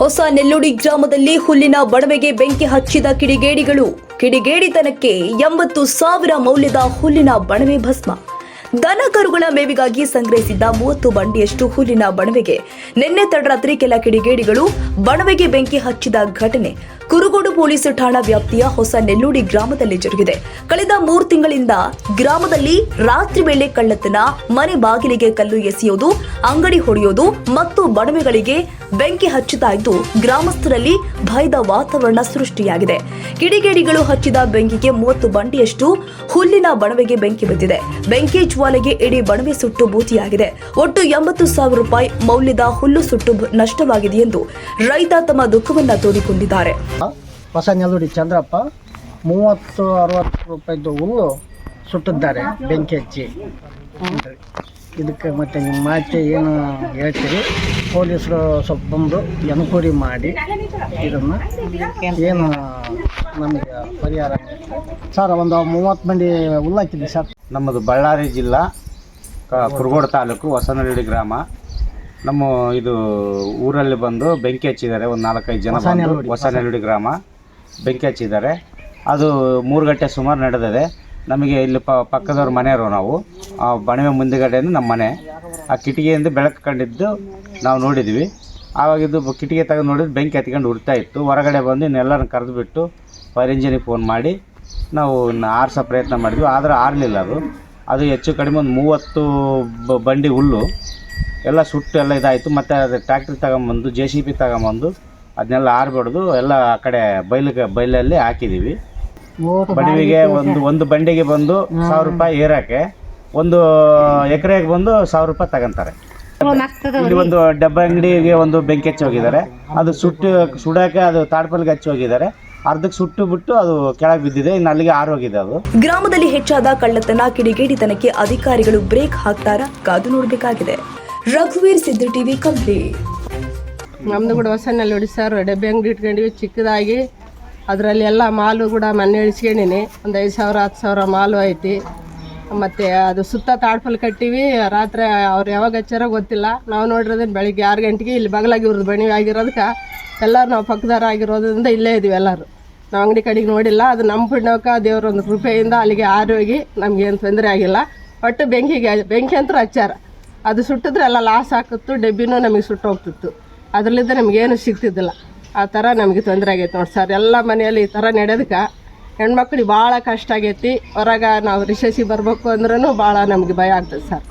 ಹೊಸ ನೆಲ್ಲುಡಿ ಗ್ರಾಮದಲ್ಲಿ ಹುಲ್ಲಿನ ಬಡವೆಗೆ ಬೆಂಕಿ ಹಚ್ಚಿದ ಕಿಡಿಗೇಡಿಗಳು. ಕಿಡಿಗೇಡಿತನಕ್ಕೆ ಎಂಬತ್ತು ಸಾವಿರ ಮೌಲ್ಯದ ಹುಲ್ಲಿನ ಬಣವೆ ಭಸ್ಮ. ದನ ಕರುಗಳ ಮೇವಿಗಾಗಿ ಸಂಗ್ರಹಿಸಿದ್ದ ಮೂವತ್ತು ಬಂಡಿಯಷ್ಟು ಹುಲ್ಲಿನ ಬಣವೆಗೆ. ನಿನ್ನೆ ತಡರಾತ್ರಿ ಕೆಲ ಕಿಡಿಗೇಡಿಗಳು ಬಣವೆಗೆ ಬೆಂಕಿ ಹಚ್ಚಿದ ಘಟನೆ. ಕುರುಗೋಡು ಪೊಲೀಸ್ ಠಾಣಾ ವ್ಯಾಪ್ತಿಯ ಹೊಸ ನೆಲ್ಲೂಡಿ ಗ್ರಾಮದಲ್ಲಿ ಜರುಗಿದೆ. ಕಳೆದ ಮೂರು ತಿಂಗಳಿಂದ ಗ್ರಾಮದಲ್ಲಿ ರಾತ್ರಿ ವೇಳೆ ಕಳ್ಳತನ, ಮನೆ ಬಾಗಿಲಿಗೆ ಕಲ್ಲು ಎಸೆಯೋದು, ಅಂಗಡಿ ಹೊಡೆಯೋದು ಮತ್ತು ಬಣವೆಗಳಿಗೆ ಬೆಂಕಿ ಹಚ್ಚುತ್ತಾ ಇದ್ದು ಗ್ರಾಮಸ್ಥರಲ್ಲಿ ಭಯದ ವಾತಾವರಣ ಸೃಷ್ಟಿಯಾಗಿದೆ. ಕಿಡಿಗೇಡಿಗಳು ಹಚ್ಚಿದ ಬೆಂಕಿಗೆ ಮೂವತ್ತು ಬಂಡಿಯಷ್ಟು ಹುಲ್ಲಿನ ಬಣವೆಗೆ ಬೆಂಕಿ ಬಿದ್ದಿದೆ. ಬೆಂಕಿ ಜ್ವಾಲೆಗೆ ಇಡೀ ಬಣವೆ ಸುಟ್ಟು ಬೂತಿಯಾಗಿದೆ. ಒಟ್ಟು ಎಂಬತ್ತು ಸಾವಿರ ರೂಪಾಯಿ ಮೌಲ್ಯದ ಹುಲ್ಲು ಸುಟ್ಟು ನಷ್ಟವಾಗಿದೆ ಎಂದು ರೈತ ತಮ್ಮ ದುಃಖವನ್ನ ತೋಡಿಕೊಂಡಿದ್ದಾರೆ. ಹೊಸ ನೆಲ್ಲುಡಿ ಚಂದ್ರಪ್ಪ ಮೂವತ್ತು ಅರವತ್ತು ರೂಪಾಯಿದು ಹುಲ್ಲು ಸುಟ್ಟಿದ್ದಾರೆ ಬೆಂಕಿ ಹಚ್ಚಿ. ಇದಕ್ಕೆ ಮತ್ತೆ ನಿಮ್ಮ ಮಾತೆ ಏನು ಹೇಳ್ತೀರಿ? ಪೊಲೀಸರು ಸ್ವಲ್ಪ ಬಂದು ಎನ್ಕ್ವೈರಿ ಮಾಡಿ ಇದನ್ನು. ಏನು ನಮಗೆ ಪರಿಹಾರ ಸರ್ ಒಂದು ಮೂವತ್ತು ಮಂದಿ ಹುಲ್ಲು ಸರ್. ನಮ್ಮದು ಬಳ್ಳಾರಿ ಜಿಲ್ಲಾ ಕುರುಗೋಡು ತಾಲೂಕು ಹೊಸನಹಳ್ಳಿ ಗ್ರಾಮ. ನಮ್ಮ ಇದು ಊರಲ್ಲಿ ಬಂದು ಬೆಂಕಿ ಹಚ್ಚಿದ್ದಾರೆ ಒಂದು ನಾಲ್ಕೈದು ಜನ ಹೊಸನಹಳ್ಳಿ ಗ್ರಾಮ. ಬೆಂಕಿ ಹಚ್ಚಿದ್ದಾರೆ. ಅದು ಮೂರು ಗಂಟೆ ಸುಮಾರು ನಡೆದಿದೆ. ನಮಗೆ ಇಲ್ಲಿ ಪ ಪಕ್ಕದವ್ರ ಮನೆಯವರು ನಾವು. ಆ ಬಣವೆ ಮುಂದೆಗಡೆನೇ ನಮ್ಮ ಮನೆ. ಆ ಕಿಟಕಿಯಿಂದ ಬೆಳಕು ಕಂಡಿದ್ದು ನಾವು ನೋಡಿದ್ವಿ. ಆವಾಗಿದ್ದು ಕಿಟಕಿ ತೆಗೆದು ನೋಡಿದ್ರೆ ಬೆಂಕಿ ಹತ್ಕೊಂಡು ಉರಿತಾ ಇತ್ತು. ಹೊರಗಡೆ ಬಂದು ಇನ್ನೆಲ್ಲರನ್ನ ಕರೆದುಬಿಟ್ಟು ಫೈರ್ ಇಂಜಿನಿಗೆ ಫೋನ್ ಮಾಡಿ ನಾವು ಆರಿಸೋ ಪ್ರಯತ್ನ ಮಾಡಿದ್ವಿ ಆದರೆ ಆರಲಿಲ್ಲ ಅದು. ಅದು ಹೆಚ್ಚು ಕಡಿಮೆ ಒಂದು ಮೂವತ್ತು ಬಂಡಿ ಹುಲ್ಲು ಎಲ್ಲ ಸುಟ್ಟು ಎಲ್ಲ ಇದಾಯಿತು. ಮತ್ತು ಅದು ಟ್ಯಾಕ್ಟ್ರಿ ತಗೊಂಬಂದು ಜೆ ಸಿ ಬಿ ತಗೊಂಬಂದು ಅದನ್ನೆಲ್ಲ ಆರ್ಬಿಡ್ದು ಎಲ್ಲ ಆ ಕಡೆ ಬೈಲಿಗೆ ಬೈಲಲ್ಲಿ ಹಾಕಿದ್ದೀವಿ ಬಡವಿಗೆ ಒಂದು ಒಂದು ಬಂಡಿಗೆ ಬಂದು ಸಾವಿರ ರೂಪಾಯಿ ಏರಕ್ಕೆ ಒಂದು ಎಕರೆಗೆ ಬಂದು ಸಾವಿರ ರೂಪಾಯಿ ತಗೊಂತಾರೆ. ಇಲ್ಲಿ ಒಂದು ಡಬ್ಬ ಅಂಗಡಿಗೆ ಒಂದು ಬೆಂಕಿ ಹಚ್ಚಿ ಹೋಗಿದ್ದಾರೆ. ಅದು ಸುಟ್ಟು ಸುಡಕ್ಕೆ ಅದು ತಾಡ್ಪಲ್ಗೆ ಹಚ್ಚಿ ಹೋಗಿದ್ದಾರೆ. ಅರ್ಧಕ್ಕೆ ಸುಟ್ಟು ಬಿಟ್ಟು ಅದು ಕೆಳಗೆ ಬಿದ್ದಿದೆ ಇನ್ನು ಅಲ್ಲಿಗೆ ಆರೋಗಿದೆ ಅದು. ಗ್ರಾಮದಲ್ಲಿ ಹೆಚ್ಚಾದ ಕಳ್ಳತನ ಕಿಡಿಗೇಡಿತನಕ್ಕೆ ಅಧಿಕಾರಿಗಳು ಬ್ರೇಕ್ ಹಾಕ್ತಾರ ಕಾದು ನೋಡಬೇಕಾಗಿದೆ. ರಘುವೀರ್ ಸಿದ್ದು ಟಿವಿ ಕಂಪ್ಲಿ. ನಮ್ದು ಕೂಡ ಹೊಸನಲ್ಲಿ ನೋಡಿ ಸರ್ ಡಬ್ಬೆ ಅಂಗಡಿ ಇಟ್ಕೊಂಡಿವಿ ಚಿಕ್ಕದಾಗಿ ಅದರಲ್ಲಿ ಎಲ್ಲ ಮಾಲು ಕೂಡ ಮೊನ್ನೆ ಇಳಿಸ್ಕೊಂಡಿನಿ. ಒಂದು ಐದು ಸಾವಿರ ಹತ್ತು ಸಾವಿರ ಮಾಲು ಐತಿ. ಮತ್ತು ಅದು ಸುತ್ತ ತಾಡ್ಪಲ್ ಕಟ್ಟಿವಿ. ರಾತ್ರಿ ಅವ್ರು ಯಾವಾಗ ಹಚ್ಚಾರೋ ಗೊತ್ತಿಲ್ಲ. ನಾವು ನೋಡಿರೋದನ್ನ ಬೆಳಿಗ್ಗೆ ಆರು ಗಂಟೆಗೆ ಇಲ್ಲಿ ಬಗಲಾಗಿ ಇವ್ರದ್ದು ಬಣಿ ಆಗಿರೋದಕ್ಕೆ ಎಲ್ಲರೂ ನಾವು ಪಕ್ಕದಾರ ಆಗಿರೋದ್ರಿಂದ ಇಲ್ಲೇ ಇದೀವಿ ಎಲ್ಲರೂ. ನಾವು ಅಂಗಡಿ ಕಡೆಗೆ ನೋಡಿಲ್ಲ, ಅದು ನಮ್ಮ ಪುಣ್ಯಕ್ಕ ದೇವ್ರ ಒಂದು ಕೃಪೆಯಿಂದ ಅಲ್ಲಿಗೆ ಆರೋಗಿ ನಮಗೇನು ತೊಂದರೆ ಆಗಿಲ್ಲ. ಒಟ್ಟು ಬೆಂಕಿಗೆ, ಬೆಂಕಿ ಅಂತೂ ಹಚ್ಚಾರ. ಅದು ಸುಟ್ಟಿದ್ರೆ ಎಲ್ಲ ಲಾಸ್ ಆಗ್ತಿತ್ತು, ಡಬ್ಬಿನೂ ನಮಗೆ ಸುಟ್ಟು ಹೋಗ್ತಿತ್ತು. ಅದರಲ್ಲಿದ್ದ ನಮಗೇನು ಸಿಗ್ತಿದ್ದಿಲ್ಲ. ಆ ಥರ ನಮಗೆ ತೊಂದರೆ ಆಗೈತೆ ನೋಡಿ ಸರ್. ಎಲ್ಲ ಮನೆಯಲ್ಲಿ ಈ ಥರ ನಡೆಯೋದಕ್ಕೆ ಹೆಣ್ಮಕ್ಳಿಗೆ ಭಾಳ ಕಷ್ಟ ಆಗೈತಿ. ಹೊರಗೆ ನಾವು ರಿಶಸಿ ಬರಬೇಕು ಅಂದ್ರೂ ಭಾಳ ನಮಗೆ ಭಯ ಆಗ್ತದೆ ಸರ್.